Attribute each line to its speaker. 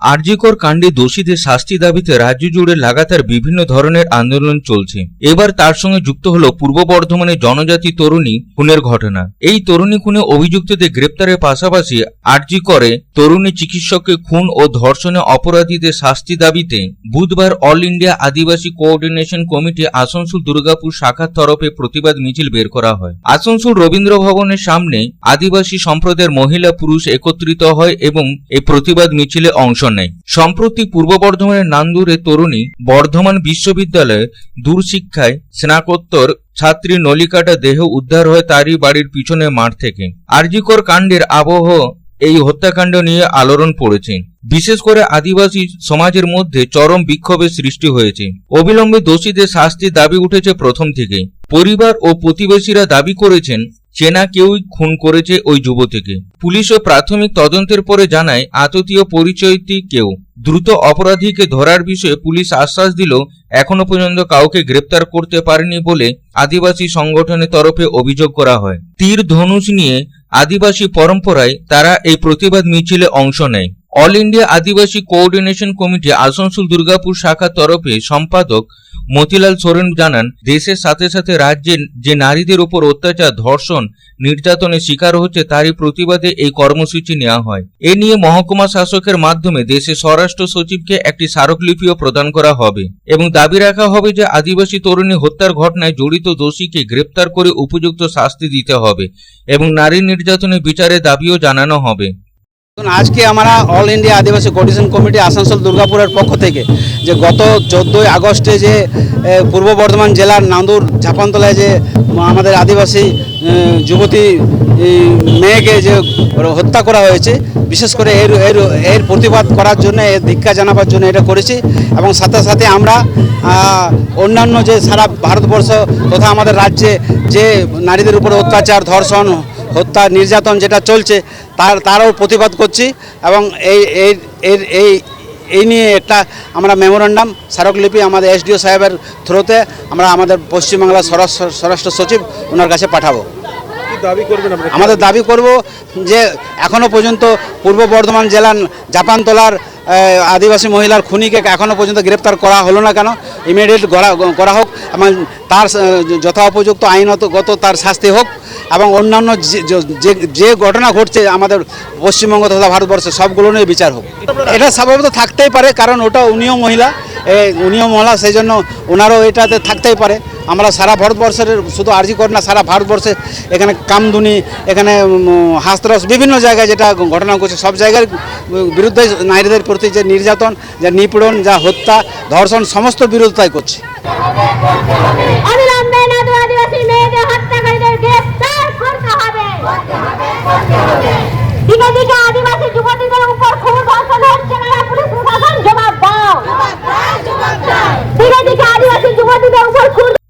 Speaker 1: আরজিকর কাণ্ডে দোষীদের শাস্তি দাবিতে রাজ্য জুড়ে লাগাতার বিভিন্ন ধরনের আন্দোলন চলছে। এবার তার সঙ্গে যুক্ত হল পূর্ব বর্ধমানে জনজাতি তরুণী খুনের ঘটনা। এই তরুণী খুনে অভিযুক্তদের গ্রেপ্তারের পাশাপাশি আরজি করে তরুণী চিকিৎসককে খুন ও ধর্ষণে অপরাধীদের শাস্তি দাবিতে বুধবার all India Adivasi coordination committee Asansol Durgapur শাখার তরফে প্রতিবাদ মিছিল বের করা হয়। আসানসোল রবীন্দ্র ভবনের সামনে আদিবাসী সম্প্রদায়ের মহিলা পুরুষ একত্রিত হয় এবং এই প্রতিবাদ মিছিলে অংশ নেয় সম্প্রতি পূর্ব বর্ধমানের নান্দুরে তরুণী বর্ধমান বিশ্ববিদ্যালয়ে দূরশিক্ষায় স্নাতকোত্তর ছাত্রী নলিকাটা দেহ উদ্ধার হয় তারই বাড়ির পিছনে মাঠ থেকে। আরজিকর কাণ্ডের আবহ এই হত্যাকাণ্ড নিয়ে আলোড়ন পড়েছে। বিশেষ করে আদিবাসী সমাজের মধ্যে চরম বিক্ষোভের সৃষ্টি হয়েছে। অবিলম্বে দোষীদের শাস্তির দাবি উঠেছে প্রথম থেকে পরিবার ও প্রতিবেশীরা দাবি করেছেন চেনা কেউই খুন করেছে ওই যুবতীকে। পুলিশও প্রাথমিক তদন্তের পরে জানায়, আততীয় পরিচয়টি কেউ। দ্রুত অপরাধীকে ধরার বিষয়ে পুলিশ আশ্বাস দিল, এখনও পর্যন্ত কাউকে গ্রেপ্তার করতে পারেনি বলে আদিবাসী সংগঠনের তরফে অভিযোগ করা হয়। তীর ধনুষ নিয়ে আদিবাসী পরম্পরায় তারা এই প্রতিবাদ মিছিলে অংশ নেয়। All India Adivasi coordination committee Asansol Durgapur শাখার তরফে সম্পাদক মতিলাল সোরেন জানান, দেশের সাথে সাথে রাজ্যে যে নারীদের উপর অত্যাচার, ধর্ষণ, নির্যাতনের শিকার হচ্ছে তারই প্রতিবাদে এই কর্মসূচি নেওয়া হয়। এ নিয়ে মহকুমা শাসকের মাধ্যমে দেশের স্বরাষ্ট্র সচিবকে একটি স্মারকলিপিও প্রদান করা হবে এবং দাবি রাখা হবে যে আদিবাসী তরুণী হত্যার ঘটনায় জড়িত দোষীকে গ্রেপ্তার করে উপযুক্ত শাস্তি দিতে হবে এবং নারী নির্যাতনের বিচারের দাবিও জানানো হবে।
Speaker 2: আজকে আমরা all India Adivasi coordination committee Asansol দুর্গাপুরের পক্ষ থেকে যে গত চোদ্দোই আগস্টে যে পূর্ব বর্ধমান জেলার নান্দুর ঝাপানতলায় যে আমাদের আদিবাসী যুবতী মেয়েকে যে হত্যা করা হয়েছে, বিশেষ করে এর এর এর প্রতিবাদ করার জন্য, এর ধিক্ষা জানাবার জন্য এটা করেছি এবং সাথে সাথে আমরা অন্যান্য যে সারা ভারতবর্ষ তথা আমাদের রাজ্যে যে নারীদের উপরে অত্যাচার, ধর্ষণ হত্যা নির্যাতন যেটা চলছে তার তারও প্রতিবাদ করছি এবং এই এই এর এই এই নিয়ে একটা আমরা মেমোরান্ডাম স্মারকলিপি আমাদের এসডিও সাহেবের থ্রুতে আমরা আমাদের পশ্চিমবাংলার স্বরাষ্ট্র সচিব ওনার কাছে পাঠাবো।
Speaker 3: দাবি করবেন
Speaker 2: আমাদের দাবি করব যে এখনও পর্যন্ত পূর্ব বর্ধমান জেলার জাপানতলার আদিবাসী মহিলার খুনিকে এখনও পর্যন্ত গ্রেপ্তার করা হলো না কেন? ইমিডিয়েট করা হোক এবং তার আহ, যথোপযুক্ত আইনগত তার শাস্তি হোক। এবং অন্যান্য যে- ঘটনা ঘটছে আমাদের পশ্চিমবঙ্গ তথা ভারতবর্ষে সবগুলো নিয়ে বিচার হোক। এটা স্বাভাবিক থাকতেই পারে কারণ ওটা উনিও মহিলা উনিও মহিলা সেই জন্য ওনারও এটাতে থাকতেই পারে। আমরা সারা ভারতবর্ষের শুধু আর্জি করি না সারা ভারতবর্ষে এখানে কামদুনি এখানে উম, হাসরস বিভিন্ন জায়গায় যেটা ঘটনা ঘটছে সব জায়গার বিরুদ্ধে নারীদের প্রতি যে নির্যাতন যা নিপীড়ন যা হত্যা ধর্ষণ সমস্ত বিরোধিতাই করছে।
Speaker 4: উপর খুন